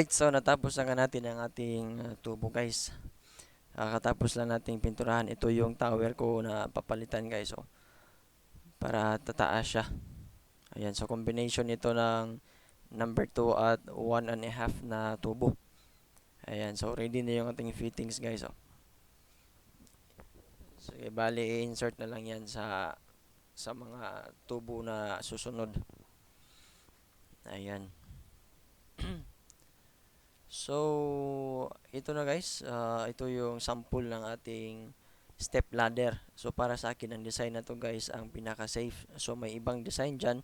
Alright, so natapos na nga natin ang ating uh, tubo guys. Kakatapos lang nating pinturahan. Ito yung tower ko na papalitan guys. So, para tataas siya. Ayan, so combination nito ng number 2 at 1 and a half na tubo. Ayan, so ready na yung ating fittings guys. Oh. So, bali i-insert na lang yan sa sa mga tubo na susunod. Ayan. So, ito na guys, uh, ito yung sample ng ating step ladder. So, para sa akin, ang design na to guys, ang pinaka-safe. So, may ibang design dyan.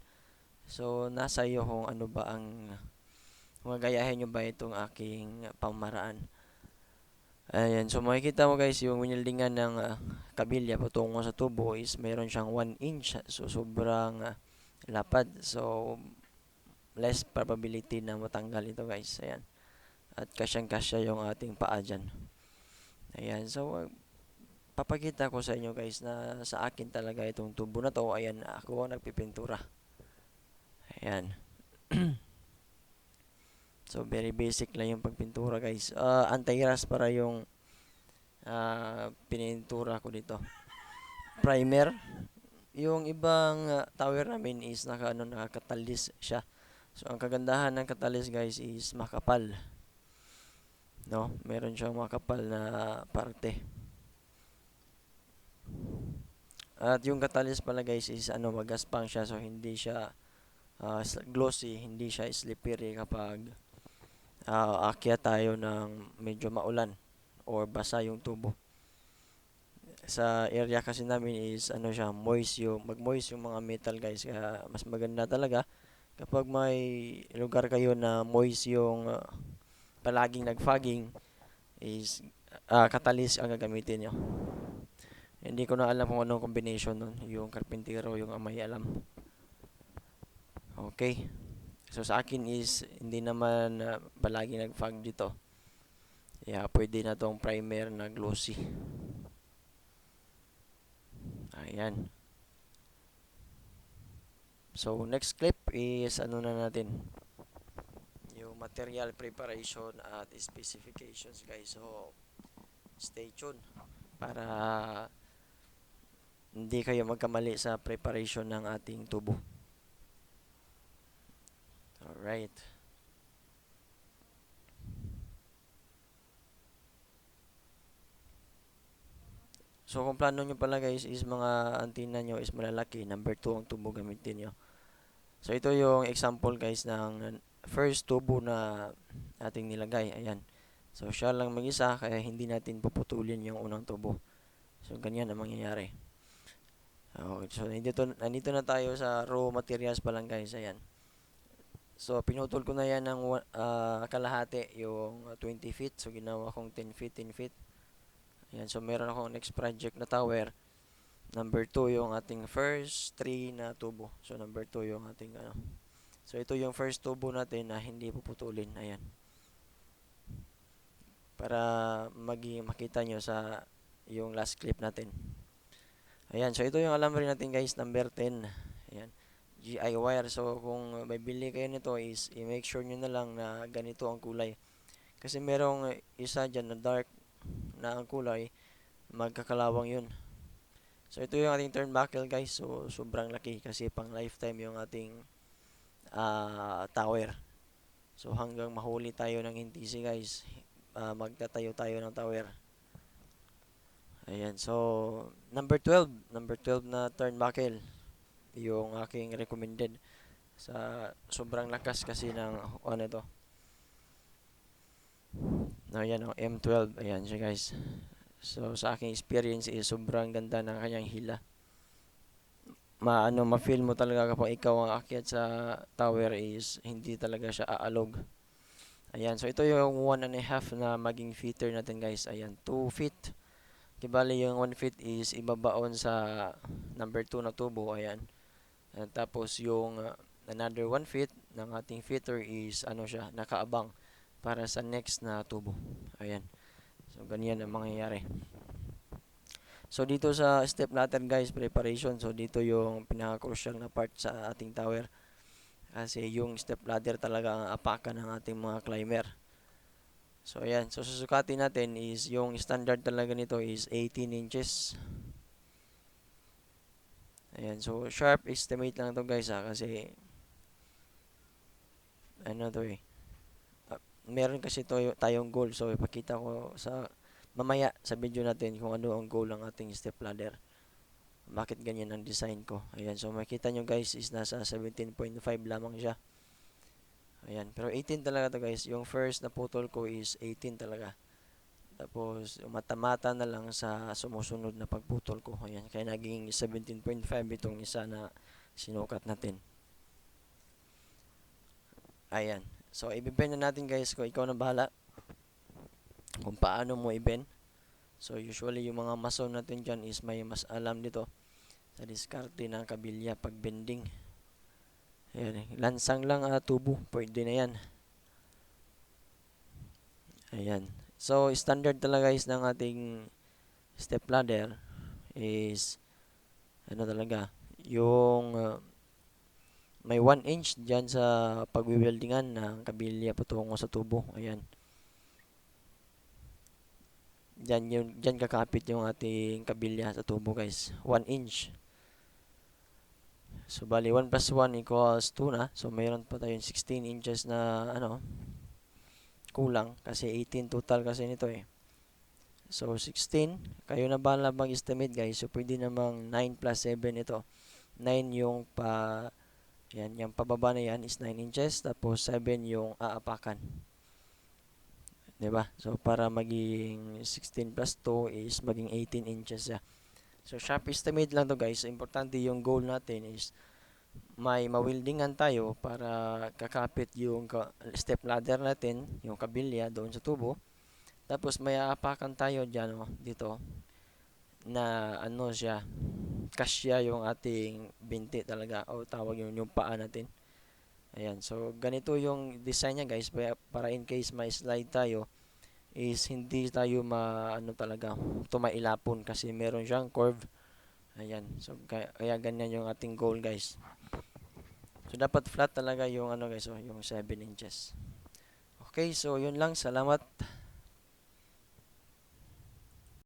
So, nasa iyo kung ano ba ang, kung gayahin nyo ba itong aking pamaraan. Ayan, so makikita mo guys, yung winildingan ng uh, kabilya patungo sa tubo is mayroon siyang 1 inch. So, sobrang uh, lapad. So, less probability na matanggal ito guys. Ayan at kasyang-kasya yung ating paa dyan. Ayan, so papakita ko sa inyo guys na sa akin talaga itong tubo na to. Ayan, ako ang nagpipintura. Ayan. so very basic lang yung pagpintura guys. Uh, anti-rust para yung uh, pinintura ko dito. Primer. Yung ibang uh, tower namin is naka, ano, nakakatalis siya. So ang kagandahan ng katalis guys is makapal no? Meron siyang makapal na parte. At yung catalyst pala guys is ano magaspang siya. So hindi siya uh, glossy. Hindi siya slippery kapag uh, akyat tayo ng medyo maulan or basa yung tubo. Sa area kasi namin is ano siya moist yung mag moist yung mga metal guys. Kaya mas maganda talaga kapag may lugar kayo na moist yung uh, palaging nag-fogging is uh, catalyst ang gagamitin nyo. Hindi ko na alam kung anong combination nun. Yung carpentero, yung may alam. Okay. So sa akin is hindi naman uh, palagi nag-fog dito. Yeah, pwede na tong primer na glossy. Ayan. So next clip is ano na natin material preparation at specifications guys. So stay tuned para hindi kayo magkamali sa preparation ng ating tubo. Alright. So kung plano nyo pala guys is mga antenna nyo is malalaki, number 2 ang tubo gamitin nyo. So ito yung example guys ng first tubo na ating nilagay. Ayan. So, siya lang mag-isa, kaya hindi natin puputulin yung unang tubo. So, ganyan ang mangyayari. Okay, so, nandito, nandito na tayo sa raw materials pa lang guys. Ayan. So, pinutol ko na yan ng uh, kalahati, yung 20 feet. So, ginawa kong 10 feet, 10 feet. Ayan, so meron akong next project na tower. Number 2 yung ating first 3 na tubo. So, number 2 yung ating ano, So, ito yung first tubo natin na hindi puputulin. Ayan. Para maging makita nyo sa yung last clip natin. Ayan. So, ito yung alam rin natin guys. Number 10. Ayan. GI wire. So, kung bibili kayo nito is i-make sure nyo na lang na ganito ang kulay. Kasi merong isa dyan na dark na ang kulay. Magkakalawang yun. So, ito yung ating turnbuckle guys. So, sobrang laki kasi pang lifetime yung ating uh, tower. So hanggang mahuli tayo ng NTC guys, uh, magtatayo tayo ng tower. Ayan, so number 12, number 12 na turnbuckle yung aking recommended sa sobrang lakas kasi ng ano ito. No, ayan oh, M12, ayan siya guys. So sa aking experience is sobrang ganda ng kanyang hila maano ma-feel mo talaga kapag ikaw ang akyat sa tower is hindi talaga siya aalog. Ayan, so ito yung 1 and a half na maging feeder natin guys. Ayan, 2 feet. Kibali yung 1 feet is ibabaon sa number 2 na tubo. Ayan. And tapos yung uh, another 1 feet ng ating feeder is ano siya, nakaabang para sa next na tubo. Ayan. So ganyan ang mangyayari. So dito sa step natin guys, preparation. So dito yung pinaka-crucial na part sa ating tower. Kasi yung step ladder talaga ang apakan ng ating mga climber. So ayan, so susukatin natin is yung standard talaga nito is 18 inches. Ayan, so sharp estimate lang to guys ha kasi ano to eh. ah, meron kasi to, tayong goal so ipakita ko sa mamaya sa video natin kung ano ang goal ng ating step ladder. Bakit ganyan ang design ko. Ayan, so makita nyo guys is nasa 17.5 lamang siya. Ayan, pero 18 talaga to guys. Yung first na putol ko is 18 talaga. Tapos, mata-mata na lang sa sumusunod na pagputol ko. Ayan, kaya naging 17.5 itong isa na sinukat natin. Ayan. So, ibibend na natin guys kung ikaw na bahala kung paano mo i-bend. So, usually yung mga mason natin dyan is may mas alam dito sa diskarte ng kabilya pag bending. Ayan, lansang lang ah, tubo, pwede na yan. Ayan. So, standard talaga guys ng ating step ladder is ano talaga, yung ah, may 1 inch dyan sa pagwiweldingan ng kabilya patungo sa tubo. Ayan. Dyan, yung, dyan kakapit yung ating kabilya sa tubo guys. 1 inch. So, bali 1 plus 1 equals 2 na. So, mayroon pa tayong 16 inches na ano, kulang. Kasi 18 total kasi nito eh. So, 16. Kayo na bahala mag-estimate guys. So, pwede namang 9 plus 7 ito. 9 yung pa, yan, yung pababa na yan is 9 inches. Tapos 7 yung aapakan. 'Di ba? So para maging 16 plus 2 is maging 18 inches siya. So sharp estimate lang to guys. Importante yung goal natin is may mawildingan tayo para kakapit yung step ladder natin, yung kabilya doon sa tubo. Tapos may aapakan tayo diyan oh, dito na ano siya kasya yung ating binti talaga o tawag yun yung paa natin. Ayan, so ganito yung design niya guys para, in case may slide tayo is hindi tayo ma ano talaga tumailapon kasi meron siyang curve. Ayan, so kaya, kaya ganyan yung ating goal guys. So dapat flat talaga yung ano guys, oh, yung 7 inches. Okay, so yun lang. Salamat.